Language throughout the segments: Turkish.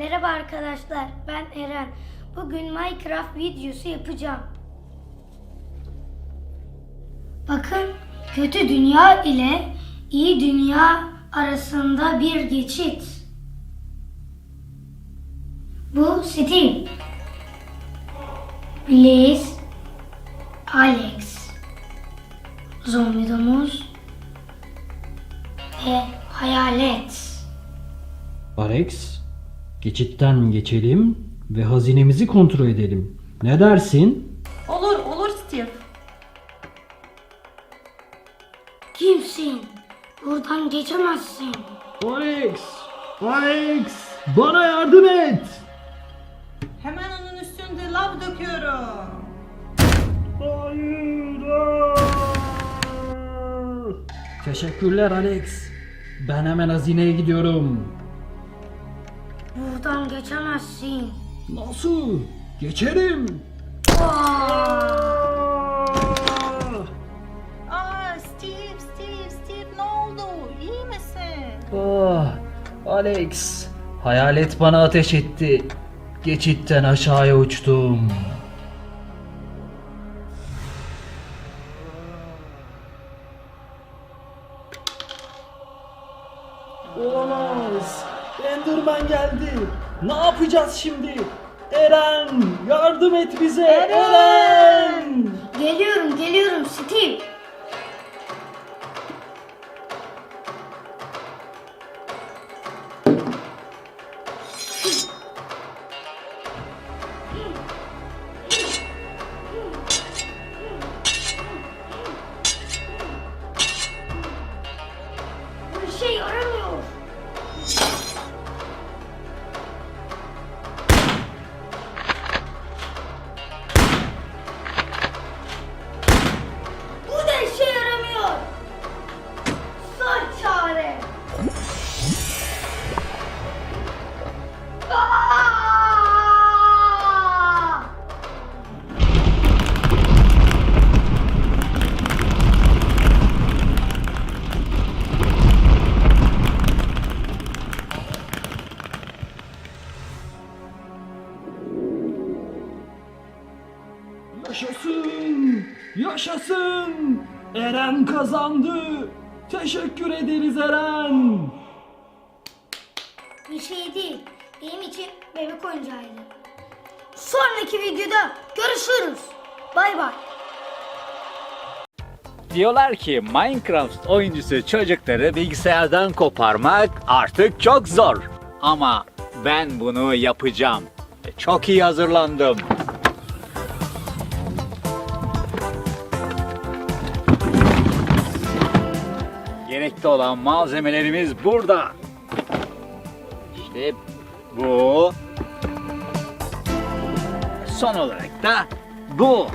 Merhaba arkadaşlar, ben Eren. Bugün Minecraft videosu yapacağım. Bakın, kötü dünya ile iyi dünya arasında bir geçit. Bu Steve. Blaze, Alex, Zombi domuz ve Hayalet. Alex, geçitten geçelim ve hazinemizi kontrol edelim. Ne dersin? Olur, olur Steve. Kimsin? Buradan geçemezsin. Alex! Alex! Bana yardım et! Hemen onun üstünde lav döküyorum. Hayır! Teşekkürler Alex. Ben hemen hazineye gidiyorum. Buradan geçemezsin. Nasıl? Geçerim. Aa Steve, Steve, Steve ne oldu? İyi misin? Ah, Alex. Hayalet bana ateş etti. Geçitten aşağıya uçtum. Olamaz. Enderman geldi. Ne yapacağız şimdi? Eren, yardım et bize. Eren! Geliyorum, geliyorum Steve. Şey Yaşasın! Eren kazandı. Teşekkür ederiz Eren. Bir şey değil. Benim için bebek oyuncağıydı. Sonraki videoda görüşürüz. Bay bay. Diyorlar ki Minecraft oyuncusu çocukları bilgisayardan koparmak artık çok zor. Ama ben bunu yapacağım. Çok iyi hazırlandım. Gerekli olan malzemelerimiz burada. İşte bu. Son olarak da bu.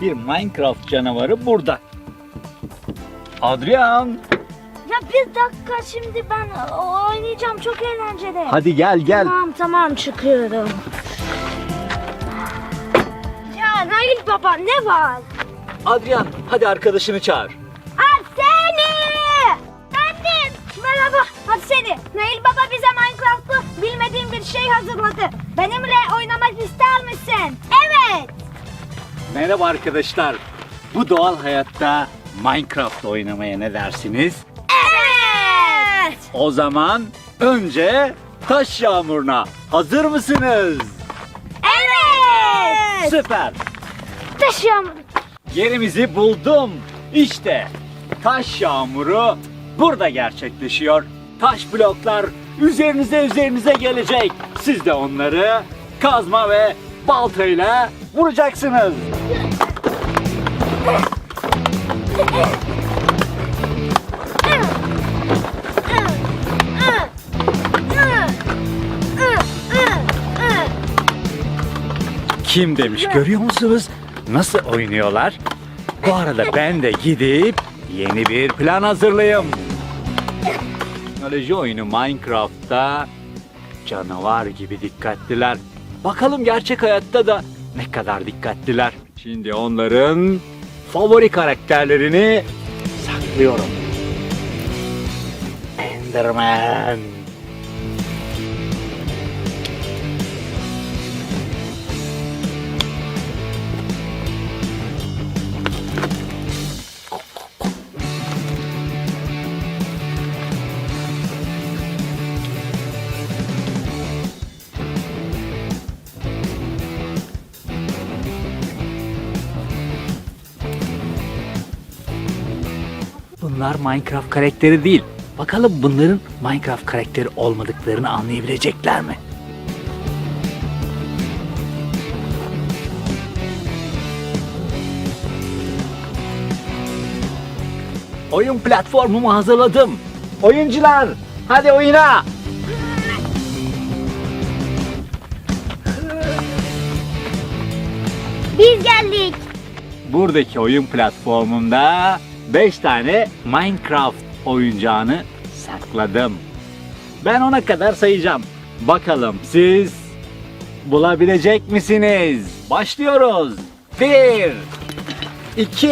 Bir Minecraft canavarı burada. Adrian, Ya bir dakika şimdi ben oynayacağım çok eğlenceli. hadi gel gel. Tamam tamam çıkıyorum. Ya Nail baba ne var? Adrian, hadi arkadaşını çağır. Arseni. Nail baba bize Minecraft'ı bilmediğim bir şey hazırladı. Benimle oynamak ister misin? Evet. Merhaba arkadaşlar. Bu doğal hayatta Minecraft oynamaya ne dersiniz? Evet. O zaman önce taş yağmuruna hazır mısınız? Evet. Süper. Taş yağmuru. Yerimizi buldum. İşte taş yağmuru burada gerçekleşiyor. Taş bloklar üzerinize üzerinize gelecek. Siz de onları kazma ve baltayla vuracaksınız. Kim demiş görüyor musunuz? Nasıl oynuyorlar? Bu arada ben de gidip yeni bir plan hazırlayayım. Teknoloji oyunu Minecraft'ta canavar gibi dikkatliler. Bakalım gerçek hayatta da ne kadar dikkatliler. Şimdi onların favori karakterlerini saklıyorum. Enderman. Bunlar Minecraft karakteri değil. Bakalım bunların Minecraft karakteri olmadıklarını anlayabilecekler mi? Oyun platformumu hazırladım. Oyuncular, hadi oyuna. Biz geldik. Buradaki oyun platformunda 5 tane Minecraft oyuncağını sakladım. Ben ona kadar sayacağım. Bakalım siz bulabilecek misiniz? Başlıyoruz. 1 2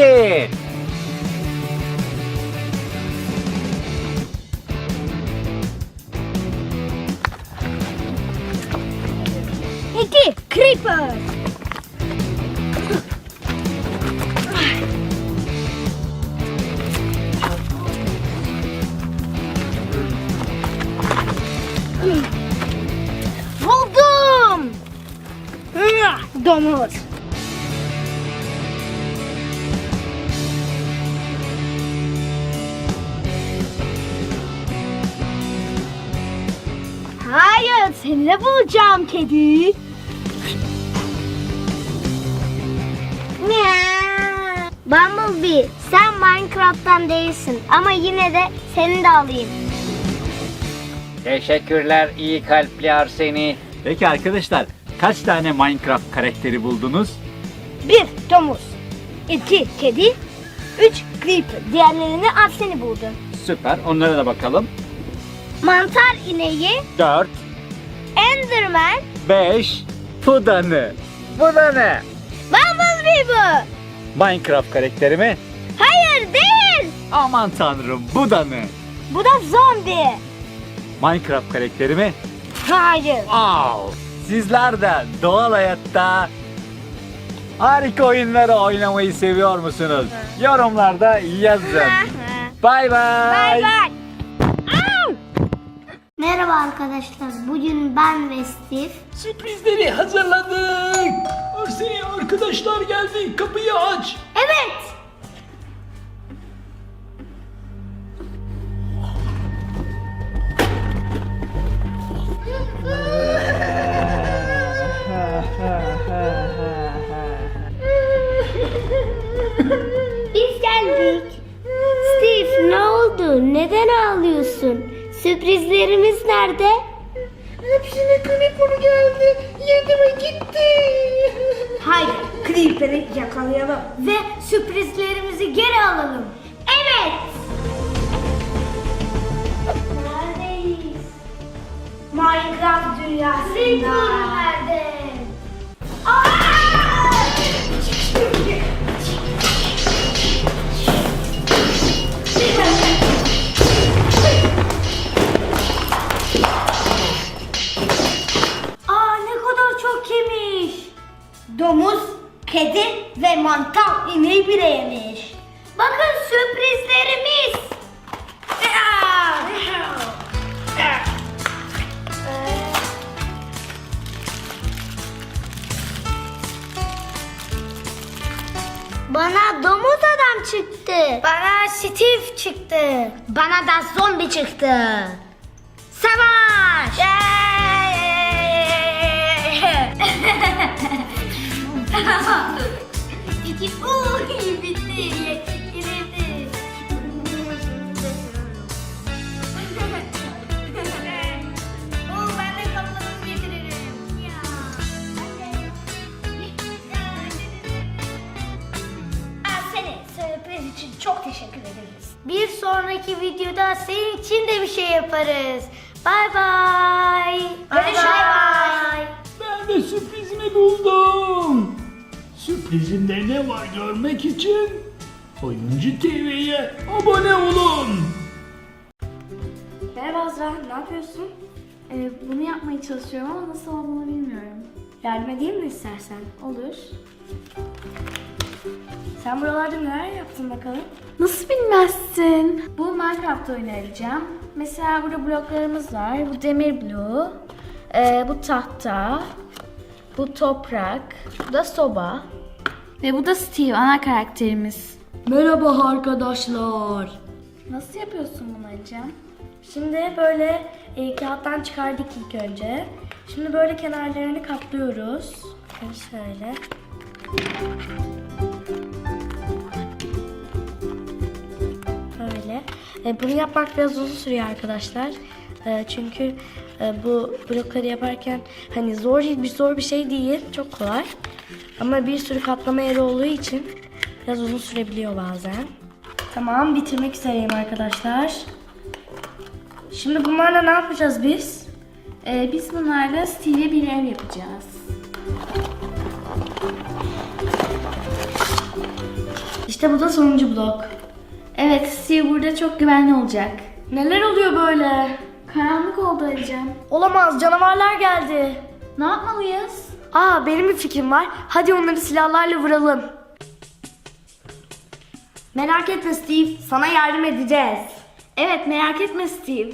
Domuz. Hayır, seni de bulacağım kedi. Bumblebee, sen Minecraft'tan değilsin ama yine de seni de alayım. Teşekkürler iyi kalpli Arseni. Peki arkadaşlar kaç tane Minecraft karakteri buldunuz? Bir, domuz. iki kedi. Üç, creeper. Diğerlerini Arseni buldu. Süper onlara da bakalım. Mantar ineği, 4 Enderman, 5 Pudanı. Bu da ne? Bumblebee bu. Minecraft karakteri mi? Hayır değil. Aman tanrım bu da ne? Bu da zombi. Minecraft karakteri mi? Hayır. Au! Sizler de doğal hayatta harika oyunları oynamayı seviyor musunuz? Yorumlarda yazın. Bay bay. Bay bay. Merhaba arkadaşlar. Bugün ben ve Steve Sürprizleri hazırladık. Arsene arkadaşlar geldi. Kapıyı aç. Sürprizlerimiz nerede? Hepsine Creeper geldi. Yedi ve gitti. Haydi Creeper'ı yakalayalım. Ve sürprizlerimizi geri alalım. Evet. Neredeyiz? Minecraft dünyasında. Creeper nerede? Aa Domuz, kedi ve mantar ineği bile yemiş. Bakın sürprizlerimiz. Bana domuz adam çıktı. Bana Steve çıktı. Bana da zombi çıktı. Savaş! İki, uy bitti. Yetiştirildi. Oo, ben de kaplanımı getiririm. Ya. Aa, seni sürpriz için çok teşekkür ederiz. Bir sonraki videoda senin için de bir şey yaparız. Bay bay. Görüşürüz. Ben de sürprizimi buldum. Sürprizimde ne var görmek için Oyuncu TV'ye abone olun. Merhaba Azra, ne yapıyorsun? Ee, bunu yapmaya çalışıyorum ama nasıl olduğunu bilmiyorum. Yardım edeyim mi istersen? Olur. Sen buralarda neler yaptın bakalım? Nasıl bilmezsin? Bu Minecraft oyunu arayacağım. Mesela burada bloklarımız var. Bu demir bloğu, ee, bu tahta, bu toprak, bu da soba. Ve bu da Steve, ana karakterimiz. Merhaba arkadaşlar. Nasıl yapıyorsun bunu Ecem? Şimdi böyle e, kağıttan çıkardık ilk önce. Şimdi böyle kenarlarını kaplıyoruz. Yani şöyle. Böyle. E, bunu yapmak biraz uzun sürüyor arkadaşlar. E, çünkü e, bu blokları yaparken hani zor bir zor bir şey değil. Çok kolay. Ama bir sürü katlama yeri olduğu için biraz uzun sürebiliyor bazen. Tamam bitirmek üzereyim arkadaşlar. Şimdi bunlarla ne yapacağız biz? Ee, biz bunlarla stili bir ev yapacağız. İşte bu da sonuncu blok. Evet, Steve burada çok güvenli olacak. Neler oluyor böyle? Karanlık oldu Ecem. Olamaz canavarlar geldi. Ne yapmalıyız? Aa benim bir fikrim var. Hadi onları silahlarla vuralım. Merak etme Steve. Sana yardım edeceğiz. Evet, merak etme Steve.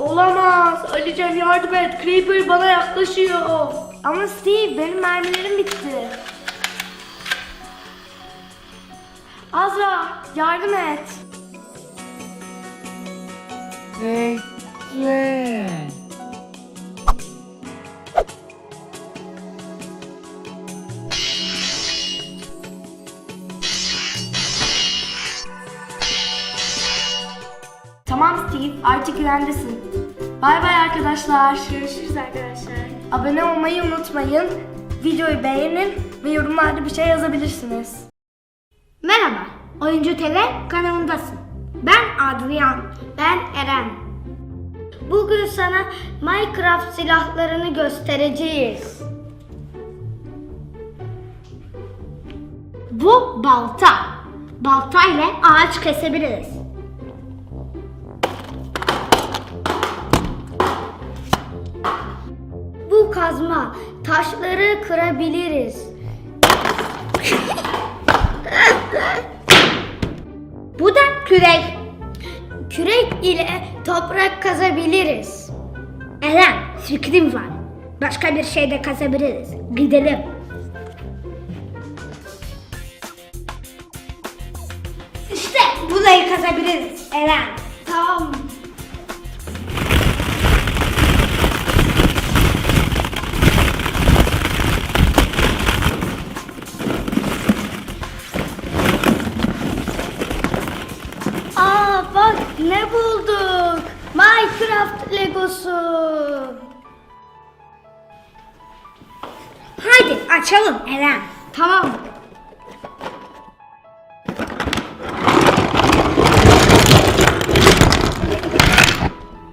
Olamaz. Alican yardım et. Creeper bana yaklaşıyor. Ama Steve benim mermilerim bitti. Azra yardım et. Tamam artık güvendesin. Bay bay arkadaşlar. Görüşürüz arkadaşlar. Abone olmayı unutmayın. Videoyu beğenin ve yorumlarda bir şey yazabilirsiniz. Merhaba, Oyuncu TV kanalındasın. Ben Adrian, ben Eren. Bugün sana Minecraft silahlarını göstereceğiz. Bu balta. Balta ile ağaç kesebiliriz. Kazma. Taşları kırabiliriz. Bu da kürek. Kürek ile toprak kazabiliriz. Eren, fikrim var. Başka bir şey de kazabiliriz. Gidelim. İşte burayı kazabiliriz Eren. Tamam. Aa ne bulduk. Minecraft Legosu. Haydi açalım Eren. Tamam.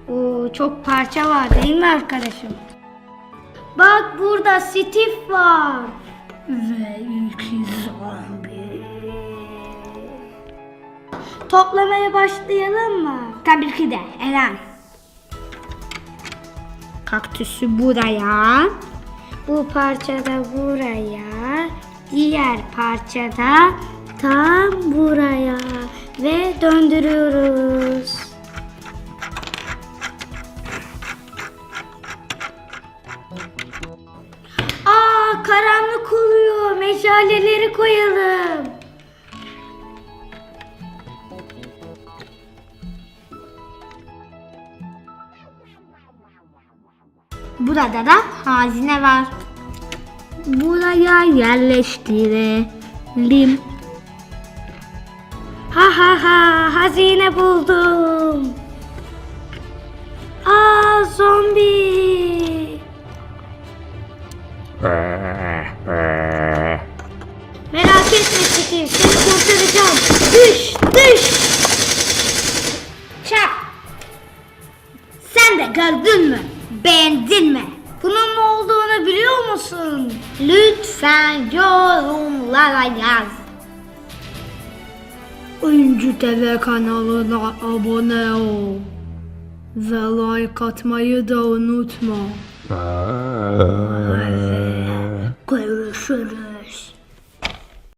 Oo, çok parça var değil mi arkadaşım? Bak burada Steve var. Ve iki zombi. Toplamaya başlayalım mı? Tabii ki de Eren. Kaktüsü buraya. Bu parçada buraya. Diğer parçada tam buraya. Ve döndürüyoruz. Aa karanlık oluyor. Meşaleleri koyalım. Burada da hazine var. Buraya yerleştirelim. Ha ha ha hazine buldum. Aa zombi. Merak etme Steve seni kurtaracağım. Düş düş. Çak. Sen de gördün mü? beğendin mi? Bunun ne olduğunu biliyor musun? Lütfen yorumlara yaz. Öncü TV kanalına abone ol. Ve like atmayı da unutma. Görüşürüz.